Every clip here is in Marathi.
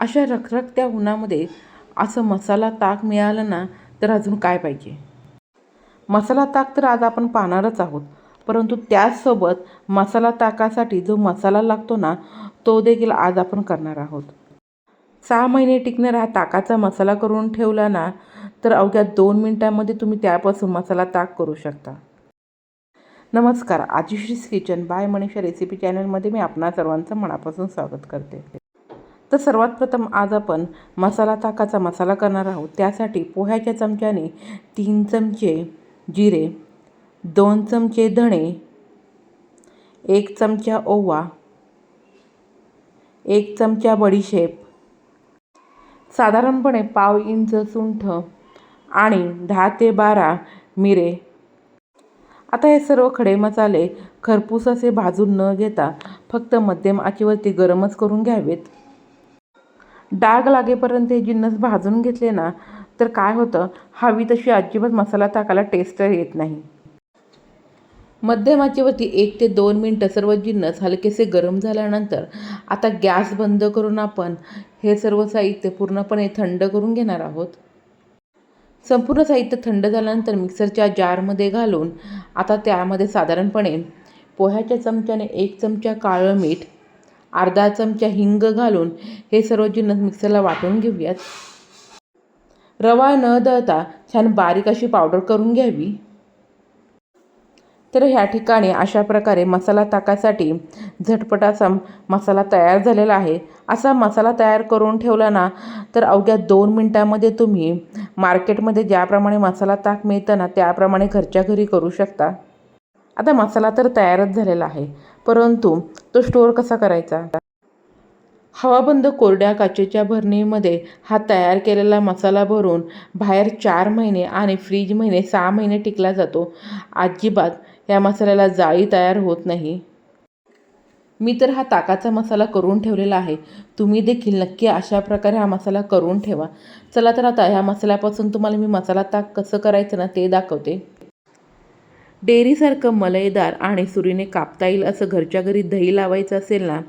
अशा रखरखत्या उन्हामध्ये असं मसाला ताक मिळालं ना तर अजून काय पाहिजे? मसाला ताक तर आज आपण पाहणारच आहोत. परंतु त्याचसोबत मसाला ताकासाठी जो मसाला लागतो ना तो देखील आज आपण करणार आहोत. सहा महिने टिकणारा हा ताकाचा मसाला करून ठेवला ना तर अवघ्या दोन मिनटामध्ये तुम्ही त्यापासून मसाला ताक करू शकता. नमस्कार आजीश्रीस किचन बाय मनीषा रेसिपी चॅनलमध्ये मी आपणा सर्वांचं मनापासून स्वागत करते. तर सर्वात प्रथम आज आपण मसाला ताकाचा मसाला करणार आहोत. त्यासाठी पोह्याच्या चमच्याने तीन चमचे जिरे दोन चमचे धणे एक चमचा ओवा एक चमचा बडीशेप साधारणपणे पाव इंच सुंठ आणि दहा ते बारा मिरे. आता हे सर्व खडे मसाले खरपूस असे भाजून न घेता फक्त मध्यम आचेवरती गरमच करून घ्यावेत. डाग लागेपर्यंत हे जिन्नस भाजून घेतले ना तर काय होतं? हवी तशी अजिबात मसाला टाकायला टेस्ट येत नाही. मध्यमाचेवरती एक ते दोन मिनटं सर्व जिन्नस हलकेसे गरम झाल्यानंतर आता गॅस बंद करून आपण हे सर्व साहित्य पूर्णपणे थंड करून घेणार आहोत. संपूर्ण साहित्य थंड झाल्यानंतर मिक्सरच्या जारमध्ये घालून आता त्यामध्ये साधारणपणे पोह्याच्या चमच्याने एक चमचा काळं मीठ अर्धा चमचा हिंग घालून हे सर्व जिन्नस मिक्सरला वाटून घेऊयात. रवा न दळता छान बारीक अशी पावडर करून घ्यावी. तर ह्या ठिकाणी अशा प्रकारे मसाला ताकासाठी झटपट असा मसाला तयार झालेला आहे. असा मसाला तयार करून ठेवला ना तर अवघ्या दोन मिनटामध्ये तुम्ही मार्केटमध्ये ज्याप्रमाणे मसाला ताक मिळतं ना त्याप्रमाणे घरच्या घरी करू शकता. आता मसाला तर तयारच झालेला आहे. परंतु तो स्टोअर कसा करायचा? हवाबंद कोरड्या काचेच्या भरणीमध्ये हा तयार केलेला मसाला भरून बाहेर चार महिने आणि फ्रीज महिने सहा महिने टिकला जातो. अजिबात या मसाल्याला जाळी तयार होत नाही. मी तर हा ताकाचा मसाला करून ठेवलेला आहे. तुम्ही देखील नक्की अशा प्रकारे हा मसाला करून ठेवा. चला तर आता ह्या मसाल्यापासून तुम्हाला मी मसाला ताक कसं करायचं ना ते दाखवते. डेअरीसारखं मलईदार आणि सुरीने कापता येईल असं घरच्या घरी दही लावायचं असेल ना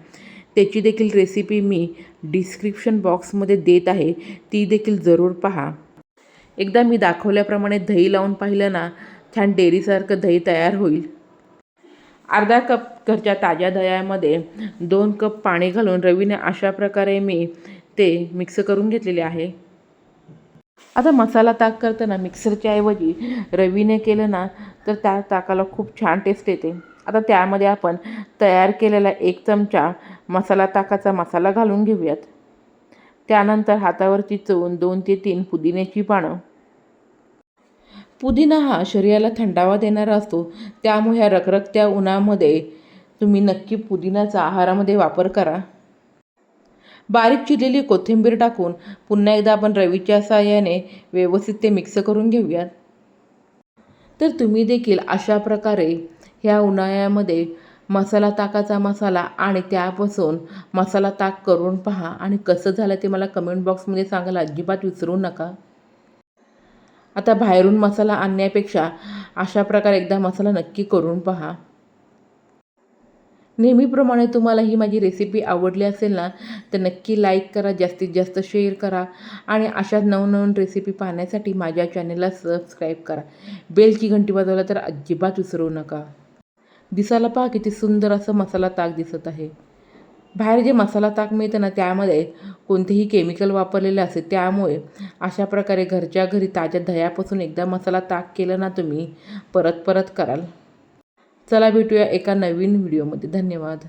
त्याची देखील रेसिपी मी डिस्क्रिप्शन बॉक्समध्ये देत आहे. ती देखील जरूर पहा. एकदा मी दाखवल्याप्रमाणे दही लावून पाहिलं ना छान डेअरीसारखं दही तयार होईल. अर्धा कप घरच्या ताज्या दह्यामध्ये दोन कप पाणी घालून रवीने अशा प्रकारे मी ते मिक्स करून घेतलेले आहे. आता मसाला ताक करताना मिक्सरच्या ऐवजी रवीने केलं ना तर त्या ताकाला खूप छान टेस्ट येते. आता त्यामध्ये आपण तयार केलेला एक चमचा मसाला ताकाचा मसाला घालून घेऊयात. त्यानंतर हातावरती चवून दोन ते तीन पुदिन्याची पानं. पुदिना हा शरीराला थंडावा देणारा असतो. त्यामुळे ह्या रखरखत्या उन्हामध्ये तुम्ही नक्की पुदिन्याचा आहारामध्ये वापर करा. बारीक चिरलेली कोथिंबीर टाकून पुन्हा एकदा आपण रवीच्या साहाय्याने व्यवस्थित ते मिक्स करून घेऊयात. तर तुम्ही देखील अशा प्रकारे ह्या उन्हाळ्यामध्ये मसाला ताकाचा मसाला आणि त्यापासून मसाला ताक करून पहा. आणि कसं झालं ते मला कमेंट बॉक्समध्ये सांगायला अजिबात विसरू नका. आता बाहेरून मसाला आणण्यापेक्षा अशा प्रकारे एकदा मसाला नक्की करून पहा. नेहमीप्रमाणे तुम्हाला ही माझी रेसिपी आवडली असेल ना तर नक्की लाईक करा जास्तीत जास्त शेअर करा आणि अशा नवनवीन रेसिपी पाहण्यासाठी माझ्या चॅनेलला सबस्क्राईब करा. बेलची घंटी वाजवला तर अजिबात विसरू नका. दिसायला पहा किती सुंदर असं मसाला ताक दिसत आहे. बाहेर जे मसाला ताक मिळतं ना त्यामध्ये कोणतेही केमिकल वापरलेले असते. त्यामुळे अशा प्रकारे घरच्या घरी ताज्या दह्यापासून एकदा मसाला ताक केलं ना तुम्ही परत परत कराल. चला भेटूया एका नवीन व्हिडिओमध्ये. धन्यवाद.